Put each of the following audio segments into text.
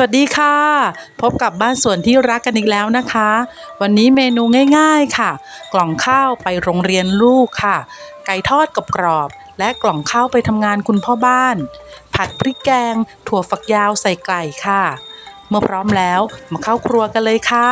สวัสดีค่ะ พบกับบ้านสวนที่รักกันอีกแล้วนะคะ วันนี้เมนูง่ายๆค่ะ กล่องข้าวไปโรงเรียนลูกค่ะ ไก่ทอดกับกรอบ และกล่องข้าวไปทำงานคุณพ่อบ้าน ผัดพริกแกง ถั่วฝักยาวใส่ไก่ค่ะ เมื่อพร้อมแล้วมาเข้าครัวกันเลยค่ะ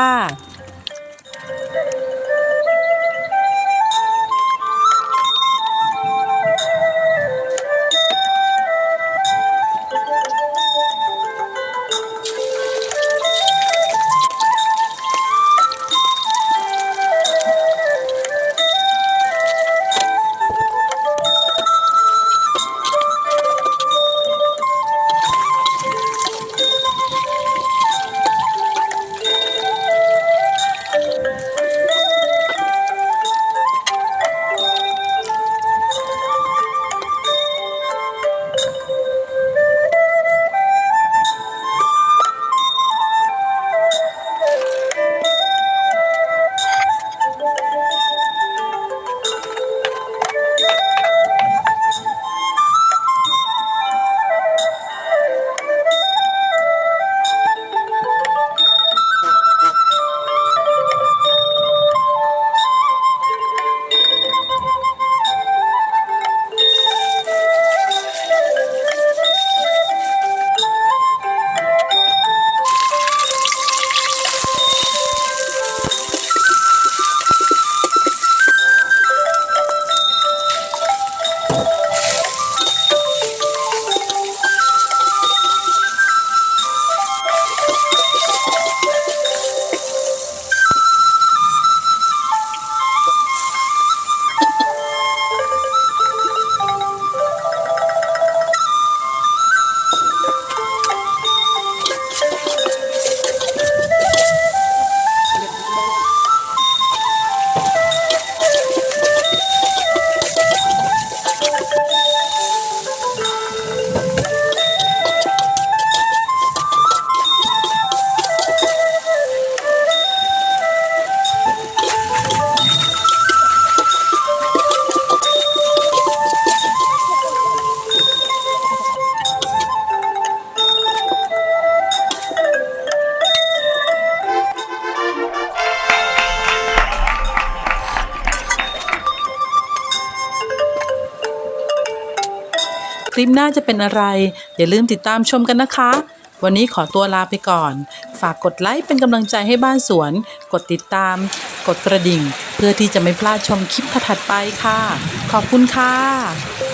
ลิปหน้าจะเป็นอะไร อย่าลืมติดตามชมกันนะคะ วันนี้ขอตัวลาไปก่อน ฝากกดไลค์เป็นกำลังใจให้บ้านสวน กดติดตาม กดกระดิ่ง เพื่อที่จะไม่พลาดชมคลิปถัดไปค่ะ ขอบคุณค่ะ